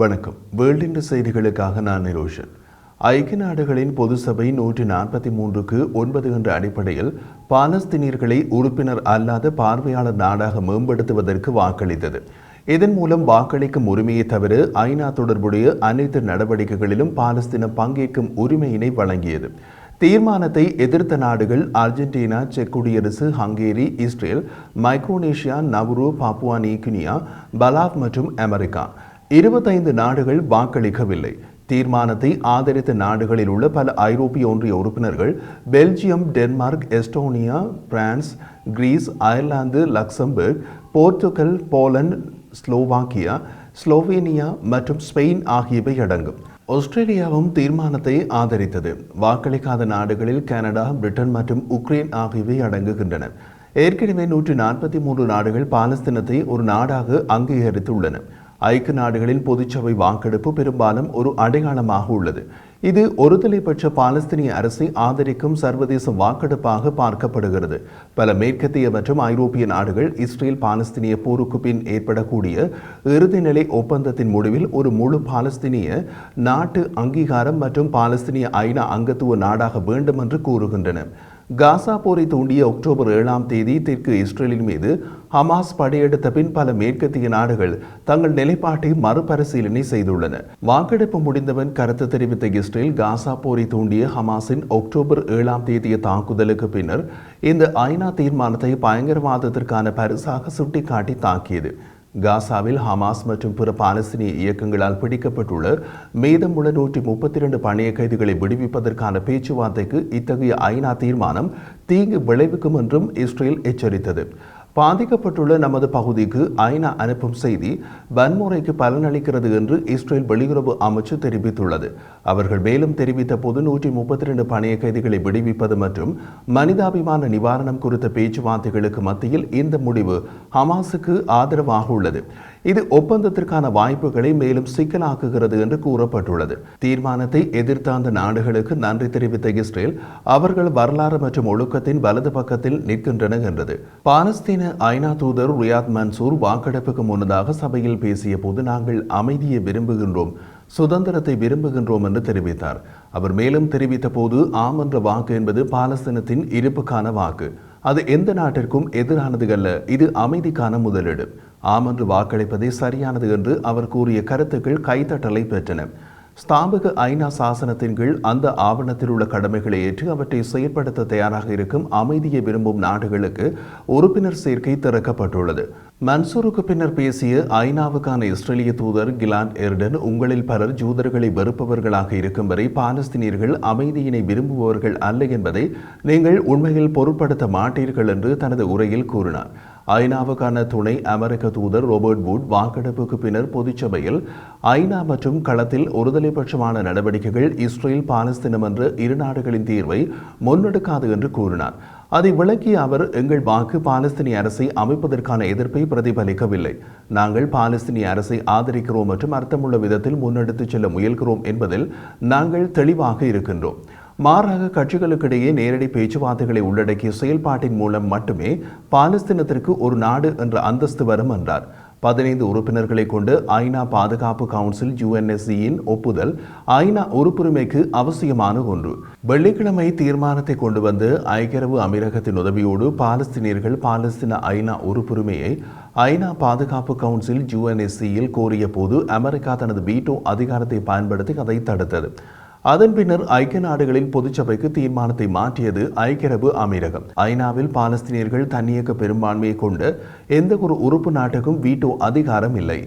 வணக்கம். வேர்ல்டின் செய்திகளுக்காக நான் நிரோஷன். ஐக்கிய நாடுகளின் பொது சபை நூற்றி நாற்பத்தி மூன்றுக்கு ஒன்பது என்ற அடிப்படையில் பாலஸ்தீனியர்களை உறுப்பினர் அல்லாத பார்வையாளர் நாடாக மேம்படுத்துவதற்கு வாக்களித்தது. இதன் மூலம் வாக்களிக்கும் உரிமையை தவிர ஐநா தொடர்புடைய அனைத்து நடவடிக்கைகளிலும் பாலஸ்தீனம் பங்கேற்கும் உரிமையினை வழங்கியது. தீர்மானத்தை எதிர்த்த நாடுகள் அர்ஜென்டினா செக் குடியரசு Hungary Israel Micronesia Nauru Papua New Guinea Palau மற்றும் அமெரிக்கா இருபத்தைந்து நாடுகள் வாக்களிக்கவில்லை. தீர்மானத்தை ஆதரித்த நாடுகளில் உள்ள பல ஐரோப்பிய ஒன்றிய உறுப்பினர்கள் Belgium Denmark Estonia France Greece Ireland Luxembourg Portugal Poland Slovakia Slovenia மற்றும் ஸ்பெயின் ஆகியவை அடங்கும். ஆஸ்திரேலியாவும் தீர்மானத்தை ஆதரித்தது. வாக்களிக்காத நாடுகளில் கனடா பிரிட்டன் மற்றும் உக்ரைன் ஆகியவை அடங்குகின்றன. ஏற்கனவே நூற்றி நாற்பத்தி மூன்று நாடுகள் பாலஸ்தீனத்தை ஒரு நாடாக அங்கீகரித்துள்ளன. ஐக்கிய நாடுகளின் பொதுச்சபை வாக்கெடுப்பு பெரும்பாலும் ஒரு அடையாளமாக உள்ளது. இது ஒருதலை பெற்ற பாலஸ்தீனிய அரசை ஆதரிக்கும் சர்வதேச வாக்கெடுப்பாக பார்க்கப்படுகிறது. பல மேற்கத்திய மற்றும் ஐரோப்பிய நாடுகள் இஸ்ரேல் பாலஸ்தீனிய போருக்கு பின் ஏற்படக்கூடிய இறுதிநிலை ஒப்பந்தத்தின் முடிவில் ஒரு முழு பாலஸ்தீனிய நாட்டு அங்கீகாரம் மற்றும் பாலஸ்தீனிய ஐநா அங்கத்துவ நாடாக வேண்டும் என்று கூறுகின்றன. காசா போரை தூண்டிய அக்டோபர் ஏழாம் தேதி தெற்கு இஸ்ரேலின் மீது ஹமாஸ் படையெடுத்த பின் பல மேற்கத்திய நாடுகள் தங்கள் நிலைப்பாட்டை மறுபரிசீலனை செய்துள்ளன. வாக்கெடுப்பு முடிந்தவன் கருத்து தெரிவித்த இஸ்ரேல் காசா போரை தூண்டிய ஹமாஸின் அக்டோபர் ஏழாம் தேதிய தாக்குதலுக்கு பின்னர் இந்த ஐநா தீர்மானத்தை பயங்கரவாதத்திற்கான பரிசாக சுட்டிக்காட்டி தாக்கியது. காசாவில் ஹமாஸ் மற்றும் பிற பாலஸ்தீனிய இயக்கங்களால் பிடிக்கப்பட்டுள்ள மீதமுள்ள நூற்றி முப்பத்தி இரண்டு பணைய கைதிகளை விடுவிப்பதற்கான பேச்சுவார்த்தைக்கு இத்தகைய ஐநா தீர்மானம் தீங்கு விளைவிக்கும் என்றும் இஸ்ரேல் எச்சரித்தது. பாதிக்கப்பட்டுள்ள நமது பகுதிக்கு ஐநா அனுப்பும் செய்தி வன்முறைக்கு பலனளிக்கிறது என்று இஸ்ரேல் வெளியுறவு அமைச்சு தெரிவித்துள்ளது. அவர்கள் மேலும் தெரிவித்த போது நூற்றி முப்பத்தி ரெண்டு பணைய கைதிகளை விடுவிப்பது மற்றும் மனிதாபிமான நிவாரணம் குறித்த பேச்சுவார்த்தைகளுக்கு மத்தியில் இந்த முடிவு ஹமாஸுக்கு ஆதரவாக உள்ளது. இது ஒப்பந்தத்திற்கான வாய்ப்புகளை மேலும் சிக்கலாக்குகிறது என்று கூறப்பட்டுள்ளது. தீர்மானத்தை எதிர்த்த அந்த நாடுகளுக்கு நன்றி தெரிவித்த இஸ்ரேல் அவர்கள் வரலாறு மற்றும் ஒழுக்கத்தின் வலது பக்கத்தில் நிற்கின்றன என்றது. பாலஸ்தீன ஐநா தூதர் ரியாத் மன்சூர் வாக்கெடுப்புக்கு முன்னதாக சபையில் பேசிய போது நாங்கள் அமைதியை விரும்புகின்றோம் சுதந்திரத்தை விரும்புகின்றோம் என்று தெரிவித்தார். அவர் மேலும் தெரிவித்த போது ஆம் என்ற வாக்கு என்பது பாலஸ்தீனத்தின் இருப்புக்கான வாக்கு. அது எந்த நாட்டிற்கும் எதிரானது அல்ல இது அமைதிக்கான முதலீடு. ஆம் என்று வாக்களிப்பதே சரியானது என்று அவர் கூறிய கருத்துக்கள் கைத்தட்டலை பெற்றன. ஸ்தாபக ஐநா சாசனத்தின் கீழ் அந்த ஆவணத்தில் உள்ள கடமைகளை ஏற்று அவற்றை செயற்படுத்த தயாராக இருக்கும் அமைதியை விரும்பும் நாடுகளுக்கு உறுப்பினர் சேர்க்கை திறக்கப்பட்டுள்ளது. மன்சூருக்கு பின்னர் பேசிய ஐநாவுக்கான இஸ்ரேலிய தூதர் கிலான் எர்டன் உங்களில் பலர் ஜூதர்களை வெறுப்பவர்களாக இருக்கும் வரை பாலஸ்தீனியர்கள் அமைதியினை விரும்புபவர்கள் அல்ல என்பதை நீங்கள் உண்மையில் பொருட்படுத்த மாட்டீர்கள் என்று தனது உரையில் கூறினார். ஐநாவுக்கான துணை அமெரிக்க தூதர் ரோபர்ட் வுட் வாக்கெடுப்புக்கு பின்னர் பொதுச்சபையில் ஐநா மற்றும் களத்தில் ஒருதலைபட்சமான நடவடிக்கைகள் இஸ்ரேல் பாலஸ்தீனம் என்ற இரு நாடுகளின் தீர்வை முன்னெடுக்காது என்று கூறினார். அதை விளக்கிய அவர் எங்கள் வாக்கு பாலஸ்தீனிய அரசை அமைப்பதற்கான எதிர்ப்பை பிரதிபலிக்கவில்லை. நாங்கள் பாலஸ்தீனிய அரசை ஆதரிக்கிறோம் மற்றும் அர்த்தமுள்ள விதத்தில் முன்னெடுத்துச் செல்ல முயல்கிறோம் என்பதில் நாங்கள் தெளிவாக இருக்கின்றோம். மாறாக கட்சிகளுக்கிடையே நேரடி பேச்சுவார்த்தைகளை உள்ளடக்கிய செயல்பாட்டின் மூலம் மட்டுமே பாலஸ்தீனத்திற்கு ஒரு நாடு என்ற அந்தஸ்து வரும் என்றார். பதினைந்து உறுப்பினர்களை கொண்டு ஐநா பாதுகாப்பு கவுன்சில் யுஎன்எஸ்சியின் ஒப்புதல் ஐநா உறுப்புரிமைக்கு அவசியமான ஒன்று. வெள்ளிக்கிழமை தீர்மானத்தை கொண்டு வந்து ஐக்கியரவு அமீரகத்தின் உதவியோடு பாலஸ்தீனியர்கள் பாலஸ்தீன ஐநா உறுப்புரிமையை ஐநா பாதுகாப்பு கவுன்சில் யுஎன்எஸ்சியில் கோரிய போது அமெரிக்கா தனது வீட்டோ அதிகாரத்தை பயன்படுத்தி அதை தடுத்தது. அதன் பின்னர் ஐக்கிய நாடுகளின் பொதுச்சபைக்கு தீர்மானத்தை மாற்றியது ஐக்கியரபு அமீரகம். ஐநாவில் பாலஸ்தீனியர்கள் தன்னியக்க பெரும்பான்மையை கொண்ட எந்த ஒரு உறுப்பு நாட்டுக்கும் வீட்டோ அதிகாரம் இல்லை.